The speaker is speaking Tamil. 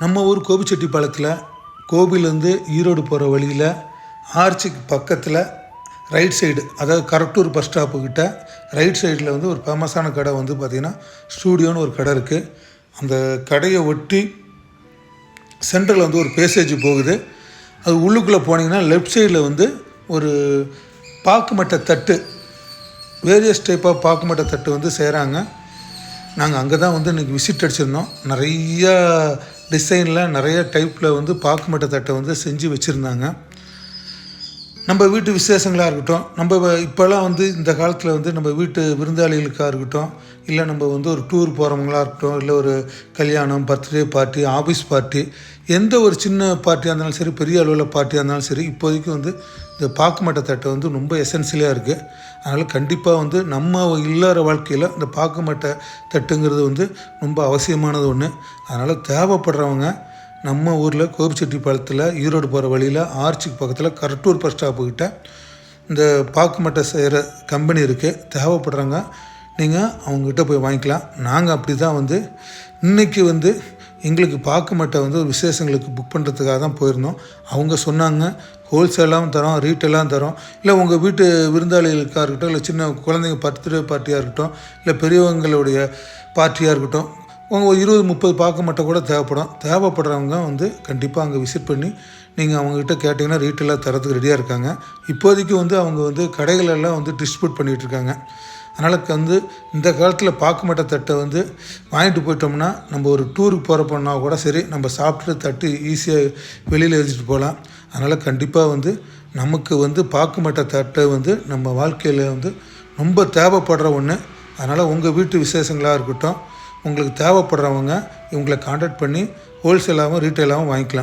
நம்ம ஊர் கோபிச்செட்டிப்பாளையத்தில் கோபிலேருந்து ஈரோடு போகிற வழியில் ஆர்ச்சிக்கு பக்கத்தில் ரைட் சைடு அதாவது கரட்டூர் பஸ் ஸ்டாப்புக்கிட்ட ரைட் சைடில் வந்து ஒரு ஃபேமஸான கடை வந்து பார்த்திங்கன்னா ஸ்டூடியோன்னு ஒரு கடை இருக்குது அந்த கடையை ஒட்டி சென்டரில் வந்து ஒரு பேசேஜ் போகுது. அது உள்ளுக்குள்ளே போனீங்கன்னா லெஃப்ட் சைடில் வந்து ஒரு பாக்குமட்டை தட்டு வேரியஸ் டைப் ஆஃப் பாக்குமட்டை தட்டு வந்து செய்கிறாங்க நாங்கள் அங்கே தான் வந்து இன்றைக்கி விசிட் அடிச்சிருந்தோம். நிறையா டிசைனில் நிறைய டைப்பில் வந்து பாக்குமட்ட தட்டை வந்து செஞ்சு வச்சுருந்தாங்க. நம்ம வீட்டு விசேஷங்களாக இருக்கட்டும் நம்ம இப்போல்லாம் வந்து இந்த காலத்தில் வந்து நம்ம வீட்டு விருந்தாளிகளுக்காக இருக்கட்டும் இல்லை நம்ம வந்து ஒரு டூர் போகிறவங்களா இருக்கட்டும் இல்லை ஒரு கல்யாணம் பர்த்டே பார்ட்டி ஆஃபீஸ் பார்ட்டி எந்த ஒரு சின்ன பார்ட்டியாக இருந்தாலும் சரி பெரிய அளவில் பார்ட்டியாக இருந்தாலும் சரி இப்போதைக்கு வந்து இந்த பாக்குமட்ட தட்டை வந்து ரொம்ப எசென்சியலாக இருக்குது அதனால் கண்டிப்பாக வந்து நம்ம இல்லாத வாழ்க்கையில் இந்த பாக்குமட்ட தட்டுங்கிறது வந்து ரொம்ப அவசியமானது ஒன்று அதனால் தேவைப்படுறவங்க நம்ம ஊரில் கோபிச்செட்டிப்பாளையத்தில் ஈரோடு போகிற வழியில் ஆர்ச்சிக்கு பக்கத்தில் கரட்டூர் பஸ் ஸ்டாப்பு கிட்ட இந்த பாக்குமட்டை செய்கிற கம்பெனி இருக்குது தேவைப்படுறாங்க நீங்கள் அவங்ககிட்ட போய் வாங்கிக்கலாம். நாங்கள் அப்படி தான் வந்து இன்றைக்கி வந்து எங்களுக்கு பாக்குமட்டை வந்து ஒரு விசேஷங்களுக்கு புக் பண்ணுறதுக்காக தான் போயிருந்தோம். அவங்க சொன்னாங்க ஹோல்சேலாகவும் தரோம் ரீட்டெயிலாகவும் தரோம். இல்லை உங்கள் வீட்டு விருந்தாளிகளுக்காக இருக்கட்டும் இல்லை சின்ன குழந்தைங்க பர்த்டே பார்ட்டியாக இருக்கட்டும் இல்லை பெரியவங்களுடைய பார்ட்டியாக இருக்கட்டும் ஒரு இருபது முப்பது பார்க்க மட்டும் கூட தேவைப்படும். தேவைப்படுறவங்க வந்து கண்டிப்பாக அங்கே விசிட் பண்ணி நீங்கள் அவங்கக்கிட்ட கேட்டிங்கன்னா ரீட்டெயிலாக தரத்துக்கு ரெடியாக இருக்காங்க. இப்போதைக்கு வந்து அவங்க வந்து கடைகளெல்லாம் வந்து டிஸ்ட்ரிபியூட் பண்ணிகிட்டு இருக்காங்க. அதனால் வந்து இந்த காலத்தில் பாக்குமட்ட தட்டை வந்து வாங்கிட்டு போயிட்டோம்னா நம்ம ஒரு டூருக்கு போகிறப்போனா கூட சரி நம்ம சாப்பிட்டுட்டு தட்டு ஈஸியாக வெளியில் எழுதிட்டு போகலாம். அதனால் கண்டிப்பாக வந்து நமக்கு வந்து பாக்குமட்ட தட்டை வந்து நம்ம வாழ்க்கையில் வந்து ரொம்ப தேவைப்படுற ஒன்று அதனால் உங்கள் வீட்டு விசேஷங்களாக இருக்கட்டும் உங்களுக்கு தேவைப்படுறவங்க இவங்களை காண்டாக்ட் பண்ணி ஹோல்சேலாகவும் ரீட்டெயிலாகவும் வாங்கிக்கலாம்.